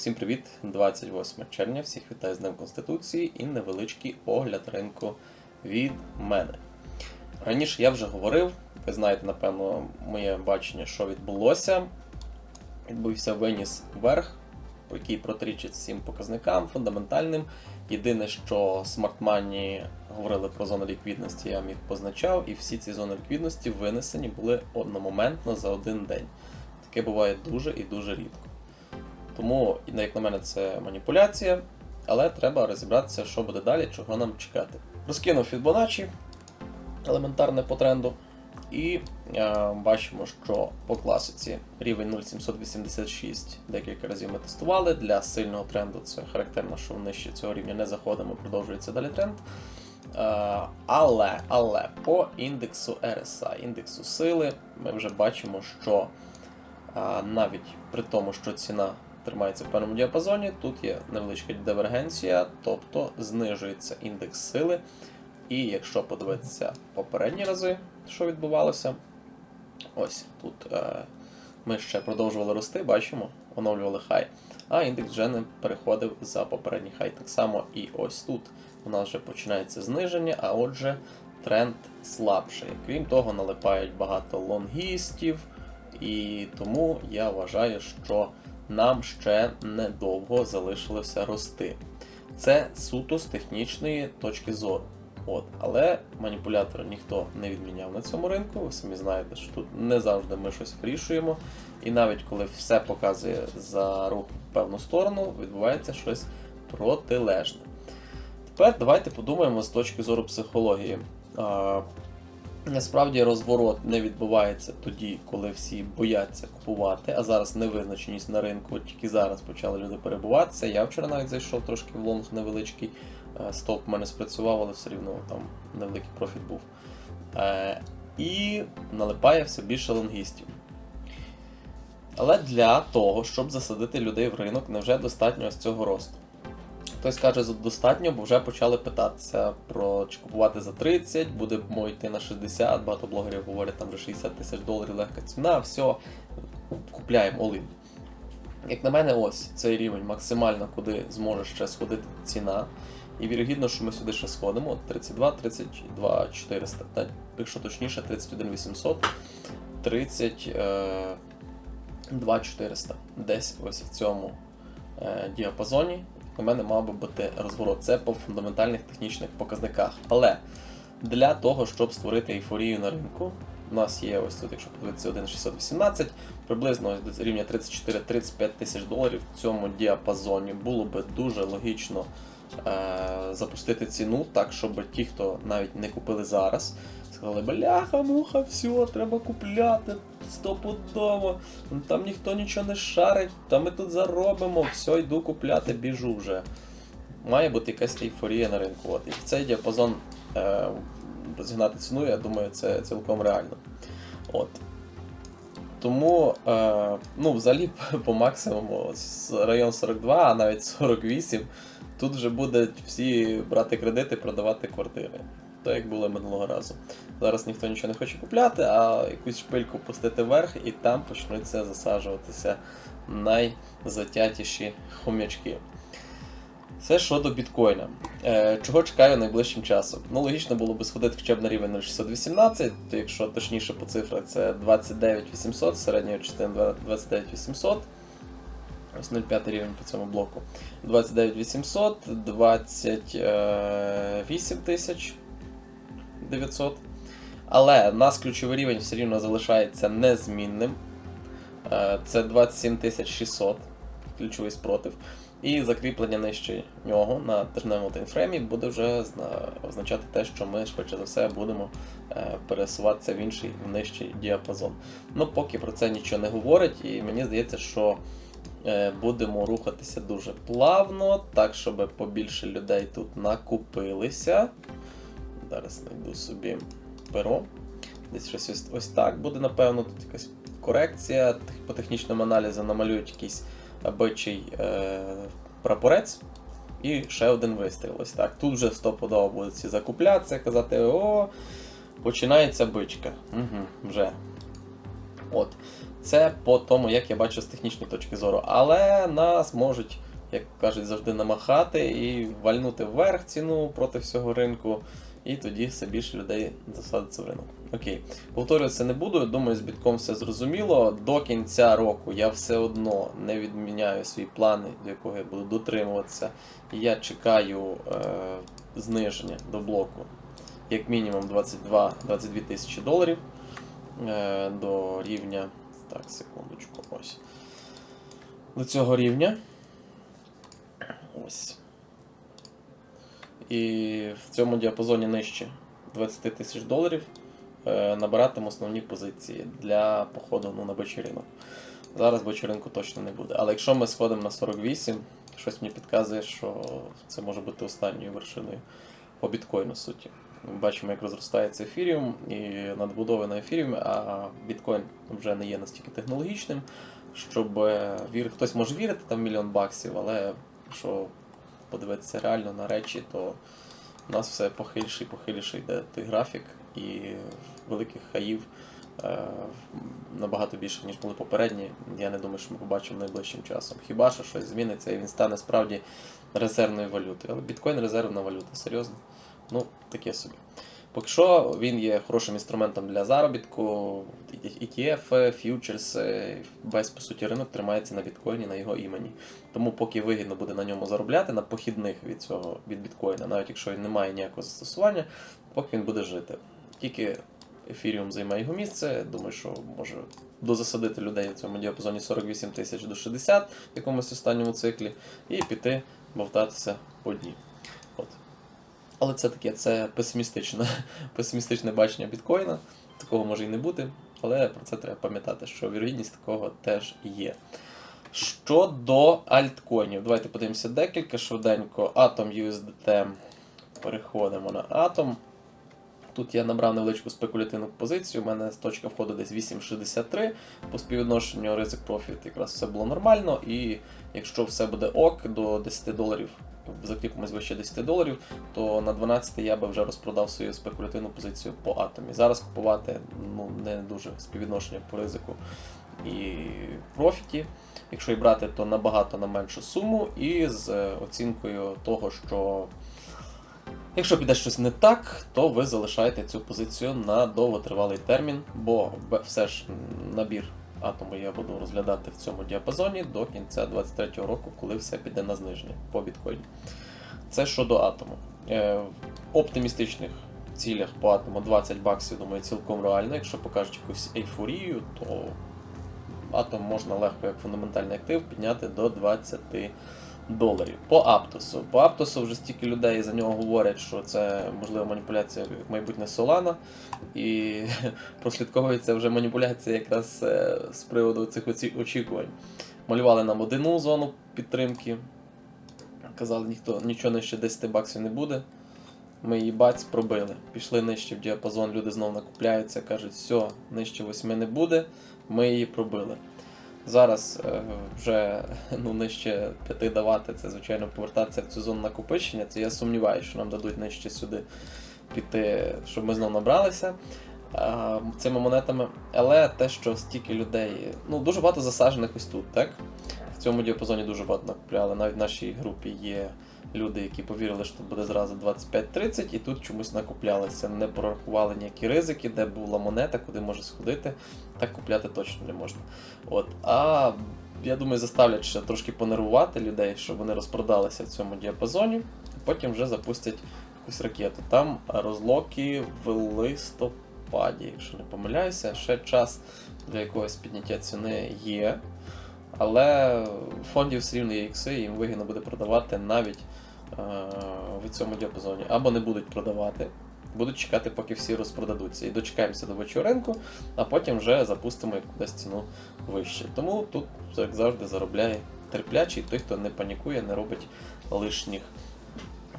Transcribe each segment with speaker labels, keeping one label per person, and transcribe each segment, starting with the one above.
Speaker 1: Всім привіт! 28 червня. Всіх вітаю з Днем Конституції і невеличкий огляд ринку від мене. Раніше я вже говорив, ви знаєте, напевно, моє бачення, що відбулося. Відбувся виніс вверх, який протирічить всім показникам фундаментальним. Єдине, що Money говорили про зону ліквідності, я вам їх позначав, і всі ці зони ліквідності винесені були одномоментно за один день. Таке буває дуже і дуже рідко. Тому, як на мене, це маніпуляція, але треба розібратися, що буде далі, чого нам чекати. Розкинув Fibonacci, елементарне по тренду. І е, бачимо, що по класиці рівень 0,786 декілька разів ми тестували. Для сильного тренду це характерно, що нижче цього рівня не заходимо, продовжується далі тренд. Е, але, але по індексу RSI, індексу сили, ми вже бачимо, що е, навіть при тому, що ціна тримається в певному діапазоні, тут є невеличка дивергенція, тобто знижується індекс сили. І якщо подивитися попередні рази, що відбувалося, ось тут е, ми ще продовжували рости, бачимо, оновлювали хай, а індекс вже не переходив за попередній хай. Так само і ось тут у нас вже починається зниження, а отже, тренд слабший. Крім того, налипають багато лонгістів, і тому я вважаю, що нам ще недовго залишилося рости. Це суто з технічної точки зору. От. Але маніпулятора ніхто не відміняв на цьому ринку. Ви самі знаєте, що тут не завжди ми щось вирішуємо. І навіть коли все показує за рух в певну сторону, відбувається щось протилежне. Тепер давайте подумаємо з точки зору психології. Насправді розворот не відбувається тоді, коли всі бояться купувати, а зараз невизначеність на ринку, тільки зараз почали люди перебуватися. Я вчора навіть зайшов трошки в лонг невеличкий. Е, Стовп в мене спрацював, але все рівно там невеликий профіт був. Е, І налипає все більше лонгістів. Але для того, щоб засадити людей в ринок, невже достатньо ось цього росту? Хтось каже, достатньо, бо вже почали питатися про чи купувати за 30, буде мова йти на 60, багато блогерів говорять, там вже 60 тисяч доларів легка ціна, все, купляємо all-in. Як на мене, ось цей рівень максимально, куди зможе ще сходити ціна. І вірогідно, що ми сюди ще сходимо. 32, 32 400, та, якщо точніше, 31 800, 32 400. Десь ось в цьому е, діапазоні. У мене мав би бути розворот. Це по фундаментальних технічних показниках. Але для того, щоб створити ейфорію на ринку, у нас є ось тут, якщо подивитися 1,618, приблизно ось до рівня 34-35 тисяч доларів в цьому діапазоні було би дуже логічно е- запустити ціну так, щоб ті, хто навіть не купили зараз, сказали, бляха, муха, все, треба купляти стопудово, ну, там ніхто нічого не шарить, та ми тут заробимо, все, йду купляти, біжу вже. Має бути якась ейфорія на ринку. От. І в цей діапазон е, розігнати ціну, я думаю, це цілком реально. От. Тому, е, ну, взагалі, по максимуму район 42, а навіть 48, тут вже будуть всі брати кредити, продавати квартири. То як було минулого разу. Зараз ніхто нічого не хоче купляти, а якусь шпильку пустити вверх, і там почнуться засаджуватися найзатятіші хомячки. Це щодо біткоїна. Е, чого чекаю найближчим часом? Ну, логічно було би сходити хоча б на рівень 0618, то якщо точніше по цифрах, це 29800, середньої частини 29800. Ось 0,5 рівень по цьому блоку. 29800, 28 900. Але в нас ключовий рівень все рівно залишається незмінним. Е, Це 27 600 ключовий спротив. І закріплення нижче нього на тижневому таймфреймі буде вже означати те, що ми швидше за все будемо е, пересуватися в інший в нижчий діапазон. Ну, поки про це нічого не говорить, і мені здається, що е, будемо рухатися дуже плавно, так, щоб побільше людей тут накупилися. Зараз знайду собі перо. Десь щось ось, ось так буде, напевно, тут якась корекція. По технічному аналізу намалюють якийсь бичий е, прапорець. І ще один вистріл. Ось так. Тут вже стопудово будуть всі закуплятися, казати, о, починається бичка. Угу, вже. От. Це по тому, як я бачу з технічної точки зору. Але нас можуть, як кажуть, завжди намахати і вальнути вверх ціну проти всього ринку, і тоді все більше людей засадиться в ринок. Окей, повторюватися не буду. Думаю, з бітком все зрозуміло. До кінця року я все одно не відміняю свої плани, до якого я буду дотримуватися. І я чекаю е, зниження до блоку як мінімум 22-22 тисячі доларів е, до рівня. Так, секундочку, ось. До цього рівня. Ось. І в цьому діапазоні нижче 20 тисяч доларів е, набиратиму основні позиції для походу ну, на бочий. Зараз бочий ринку точно не буде. Але якщо ми сходимо на 48, щось мені підказує, що це може бути останньою вершиною по біткоїну суті. Ми бачимо, як розростається ефіріум і надбудови на ефіріумі, а біткоін вже не є настільки технологічним, щоб е, вір... хтось може вірити там мільйон баксів, але якщо подивитися реально на речі, то у нас все похильше і похиліше йде той графік, і великих хаїв е, набагато більше, ніж були попередні. Я не думаю, що ми побачимо найближчим часом. Хіба що щось зміниться і він стане справді резервною валютою. Але біткоін резервна валюта, серйозно. Ну, таке собі. Поки що він є хорошим інструментом для заробітку. ETF, фьючерс, весь по суті ринок тримається на біткоїні, на його імені. Тому поки вигідно буде на ньому заробляти, на похідних від цього від біткоїна, навіть якщо він не має ніякого застосування, поки він буде жити. Тільки ефіріум займає його місце. Думаю, що може дозасадити людей у цьому діапазоні 48 тисяч до 60 в якомусь останньому циклі, і піти бовтатися по дні. Але це таке, це песимістичне, песимістичне бачення біткоїна. Такого може і не бути, але про це треба пам'ятати, що вірогідність такого теж є. Щодо альткоїнів, давайте подивимося декілька швиденько. Atom USDT. Переходимо на Atom. Тут я набрав невеличку спекулятивну позицію. У мене точка входу десь 8,63. По співвідношенню ризик профіт якраз все було нормально. І якщо все буде ок до 10 доларів, закріпимось вище 10 доларів, то на 12 я би вже розпродав свою спекулятивну позицію по атомі. Зараз купувати ну, не дуже співвідношення по ризику і профіті. Якщо і брати, то набагато на меншу суму, і з е, оцінкою того, що якщо піде щось не так, то ви залишаєте цю позицію на довготривалий термін, бо все ж набір атому я буду розглядати в цьому діапазоні до кінця 2023 року, коли все піде на зниження по біткоїні. Це щодо атому. Е, В оптимістичних цілях по атому 20 баксів, думаю, цілком реально. Якщо покажуть якусь ейфорію, то атом можна легко як фундаментальний актив підняти до 20 доларів. По Аптосу. По Аптосу вже стільки людей за нього говорять, що це можливо маніпуляція як майбутнє Солана. І прослідковується вже маніпуляція якраз е, з приводу цих очікувань. Малювали нам одну зону підтримки. Казали, ніхто нічого нижче 10 баксів не буде. Ми її бац пробили. Пішли нижче в діапазон, люди знову накупляються, кажуть, все, нижче 8 не буде, ми її пробили. Зараз е, вже ну, нижче 5 давати, це, звичайно, повертатися в цю зону накопичення. Це я сумніваюся, що нам дадуть нижче сюди піти, щоб ми знову набралися цими монетами. Але те, що стільки людей, ну дуже багато засаджених ось тут, так? Цьому діапазоні дуже багато накупляли. Навіть в нашій групі є люди, які повірили, що тут буде зразу 25-30, і тут чомусь накуплялися, не прорахували ніякі ризики, де була монета, куди може сходити. Так купляти точно не можна. От. А я думаю, заставлять ще трошки понервувати людей, щоб вони розпродалися в цьому діапазоні, потім вже запустять якусь ракету. Там розлоки в листопаді, якщо не помиляюся, ще час для якогось підняття ціни є. Але фондів все рівно є ікси, їм вигідно буде продавати навіть е, в цьому діапазоні. Або не будуть продавати, будуть чекати, поки всі розпродадуться. І дочекаємося до вечого ринку, а потім вже запустимо кудись ціну вище. Тому тут, як завжди, заробляє терплячий той, хто не панікує, не робить лишніх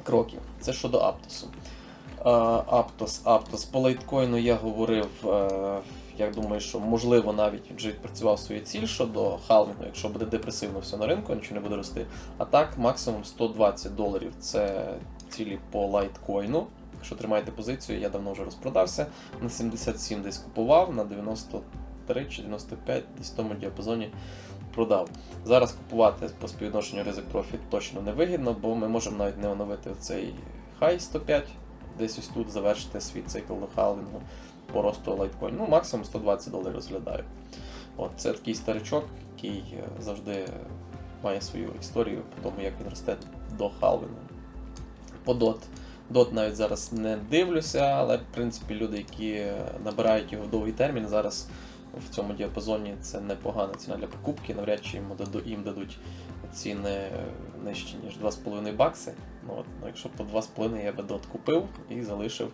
Speaker 1: кроків. Це щодо Аптосу. Е, Аптос, Аптос. По лайткоїну я говорив, е, я думаю, що можливо навіть вже відпрацював свою ціль щодо халвінгу, якщо буде депресивно все на ринку, нічого не буде рости. А так, максимум 120 доларів це цілі по лайткоїну. Якщо тримаєте позицію, я давно вже розпродався. На 77 десь купував, на 93 чи 95, десь в тому діапазоні продав. Зараз купувати по співвідношенню ризик профіт точно не вигідно, бо ми можемо навіть не оновити цей хай 105, десь ось тут завершити свій цикл до халвінгу по росту лайткоін. Ну, максимум 120 доларів розглядаю. От, це такий старичок, який е, завжди має свою історію по тому, як він росте до халвінгу. По DOT. DOT навіть зараз не дивлюся, але в принципі люди, які набирають його в довгий термін, зараз в цьому діапазоні це непогана ціна для покупки. Навряд чи їм, даду- їм дадуть ціни нижчі, ніж 2,5 бакси. Ну, от, ну, якщо б по 2,5 я би DOT купив і залишив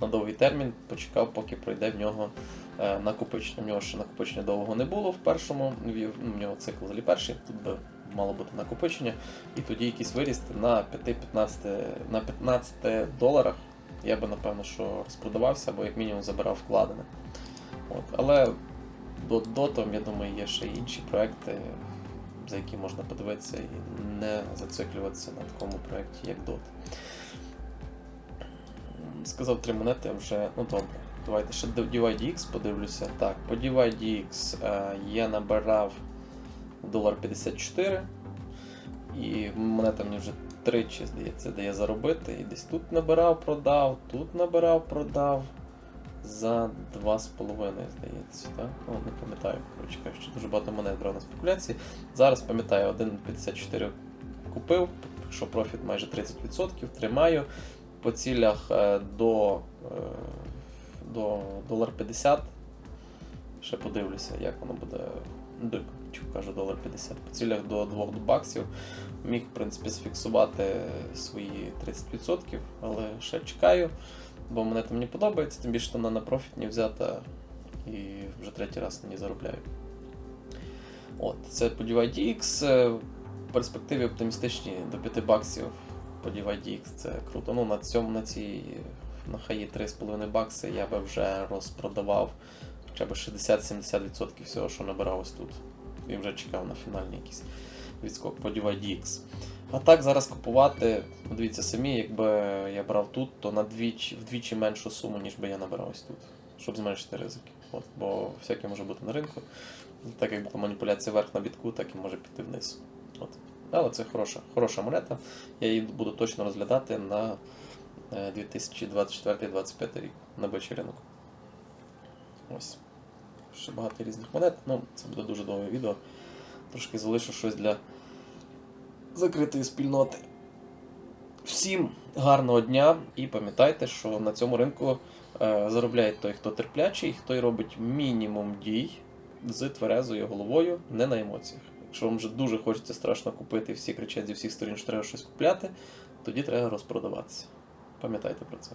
Speaker 1: на довгий термін, почекав, поки пройде в нього е, накопичення. В нього ще накопичення довго не було в першому, ну, в нього цикл взагалі перший, тут би мало бути накопичення, і тоді якийсь виріст на 5-15 на 15 доларах. Я би напевно що розпродавався, або як мінімум забирав вкладене. От. Але дотом, я думаю, є ще інші проекти, за які можна подивитися і не зациклюватися на такому проєкті, як DOT. Сказав три монети вже. Ну добре. Давайте ще DYDX подивлюся. Так, по DYDX е, я набирав долар 54. І монета мені вже тричі, здається, дає заробити. І десь тут набирав, продав, тут набирав, продав. За 2,5, здається, так? Ну, не пам'ятаю, коротше кажучи, дуже багато монет брав на спекуляції. Зараз пам'ятаю, 1,54 купив, що профіт майже 30%, тримаю. По цілях е, до, е, до долар 50. Ще подивлюся, як воно буде. Чу, кажу, долар 50. По цілях до 2 баксів. Міг, в принципі, зафіксувати свої 30%, але ще чекаю, бо монета мені подобається, тим більше вона на профітні взята і вже третій раз на ній заробляю. От, це DYDX. Е, В перспективі оптимістичні до 5 баксів по DYDX це круто. Ну, на цьому, на цій на хаї 3,5 бакси я би вже розпродавав хоча б 60-70% всього, що набирав ось тут. І вже чекав на фінальний якийсь відскок по DYDX. А так зараз купувати, дивіться самі, якби я брав тут, то на двічі, вдвічі меншу суму, ніж би я набирав ось тут, щоб зменшити ризики. От, бо всяке може бути на ринку. Так як була маніпуляція вверх на бітку, так і може піти вниз. От. Але це хороша, хороша монета. Я її буду точно розглядати на е, 2024-2025 рік на бичий ринок. Ось. Ще багато різних монет. Ну, це буде дуже довге відео. Трошки залишу щось для закритої спільноти. Всім гарного дня і пам'ятайте, що на цьому ринку е, заробляє той, хто терплячий, той робить мінімум дій з тверезою головою, не на емоціях. Якщо вам вже дуже хочеться страшно купити, всі кричать зі всіх сторін, що треба щось купляти, тоді треба розпродаватися. Пам'ятайте про це.